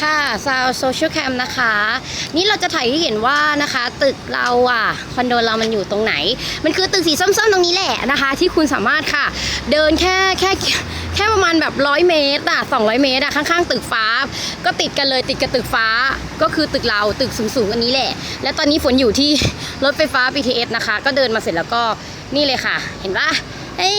ค่ะซาวโซเชียลแคมนะคะ นี่เราจะถ่ายให้เห็นว่านะคะ ตึกเราอะคอนโดเรามันอยู่ตรงไหน มันคือตึกสีส้มๆตรงนี้แหละนะคะ ที่คุณสามารถค่ะ เดินแค่แค่แค่ประมาณแบบร้อยเมตรอะสองร้อยเมตรอะข้างๆตึกฟ้า ก็ติดกันเลยติดกับตึกฟ้าก็คือตึกเราตึกสูงๆอันนี้แหละ และตอนนี้ฝนอยู่ที่รถไฟฟ้า BTS นะคะ ก็เดินมาเสร็จแล้วก็นี่เลยค่ะ เห็นปะ เอ้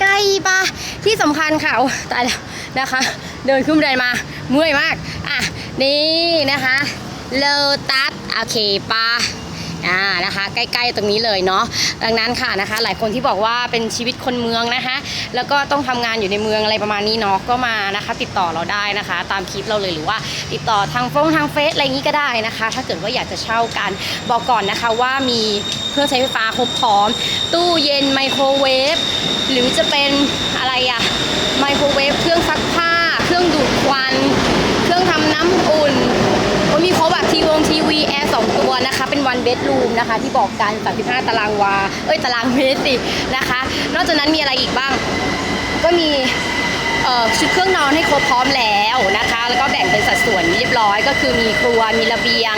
ไกลปะที่สำคัญค่ะตายแล้วนะคะ เดินขึ้นบันไดมาเมื่อยมาก อะ นี่นะคะ เลตัสโอเคปะ อ่านะคะใกล้ๆตรงนี้เลยเนาะดังนั้นค่ะนะคะ หลายคนที่บอกว่าเป็นชีวิตคนเมืองนะคะ แล้วก็ต้องทำงานอยู่ในเมืองอะไรประมาณนี้เนาะก็มานะคะ ติดต่อเราได้นะคะ ตามคลิปเราเลยหรือว่า ติดต่อทางฟงทางเฟซอะไรอย่างนี้ก็ได้นะคะ ถ้าเกิดว่าอยากจะเช่ากันบอกก่อนนะคะว่ามีเครื่องใช้ไฟฟ้าครบพร้อม ตู้เย็นไมโครเวฟหรือจะเป็นอะไรอะไมโครเวฟ วันเบดรูมนะคะ ที่บอกกัน 35 ตารางวา เอ้ย ตารางเมตรสินะคะ นอกจากนั้นมีอะไรอีกบ้าง ก็มี เอ่อชุดเครื่องนอนให้ครบพร้อมแล้วนะคะ แล้วก็แบ่งเป็นสัดส่วนเรียบร้อยก็คือมีครัวมีระเบียง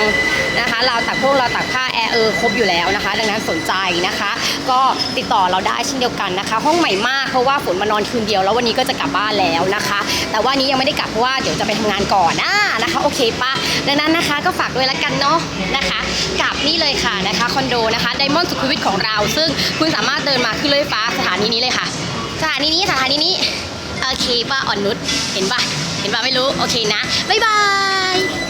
นะคะเราวตักพวกเราวตักผ้าแอร์เออครบอยู่แล้วนะคะ ดังนั้นสนใจนะคะ ก็ติดต่อเราได้เช่นเดียวกันนะคะ ห้องใหม่มากเพราะว่าฝนมานอนคืนเดียวแล้ววันนี้ก็จะกลับบ้านแล้วนะคะ แต่ว่านี้ยังไม่ได้กลับเพราะว่าเดี๋ยวจะไปทำงานก่อนอ่านะคะโอเคปะดังนั้นนะคะก็ฝากด้วยละกันเนาะนะคะกับนี่เลยค่ะนะคะคอนโดนะคะไดมอนด์สุขุมวิทของเรา ซึ่งคุณสามารถเดินมาขึ้นรถไฟฟ้าสถานีนี้เลยค่ะสถานีนี้สถานีนี้ โอเคป้าอ่อนนุชเห็นป่ะ เห็นป่ะไม่รู้ โอเคนะ บ๊ายบาย